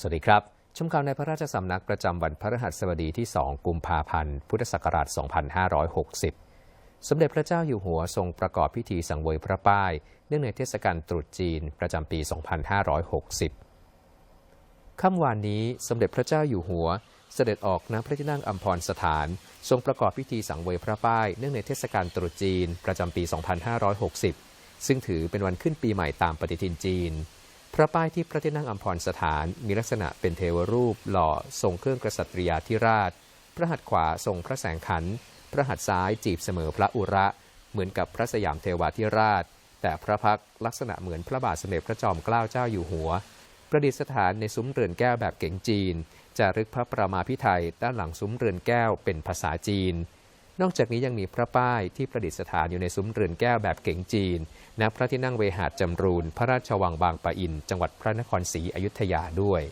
สวัสดีครับ ชมข่าวในพระราชสำนักประจำวันพฤหัสบดีที่ 2 กุมภาพันธ์ พุทธศักราช 2560 สมเด็จพระเจ้าอยู่หัวทรงประกอบพิธีสังเวยพระป้าย เนื่องในเทศกาลตรุษจีนประจำปี 2560 ค่ำวานนี้สมเด็จพระเจ้าอยู่หัว เสด็จออกณพระที่นั่งอัมพรสถาน ทรงประกอบพิธีสังเวยพระป้าย เนื่องในเทศกาลตรุษจีนประจำปี 2560 ซึ่งถือเป็นวันขึ้นปีใหม่ตามปฏิทินจีน พระป้ายที่พระที่นั่งอัมพรสถานมีลักษณะเป็นเทวรูปหล่อทรงเครื่องกษัตริยาธิราช พระหัตถ์ขวาทรงพระแสงขัน พระหัตถ์ซ้ายจีบเสมอพระอุระ เหมือนกับพระสยามเทวาธิราช แต่พระพักลักษณะเหมือนพระบาทสมเด็จพระจอมเกล้าเจ้าอยู่หัว ประดิษฐานในซุ้มเรือนแก้วแบบเก๋งจีนจารึกพระประมาพิไทยด้านหลังซุ้มเรือนแก้วเป็นภาษาจีน นอกจากนี้ยังมีพระป้ายที่ประดิษฐานอยู่ในซุ้มเรือนแก้วแบบเก๋งจีน ณ พระที่นั่งเวหาจำรูน พระราชวังบางปะอิน จังหวัดพระนครศรีอยุธยาด้วย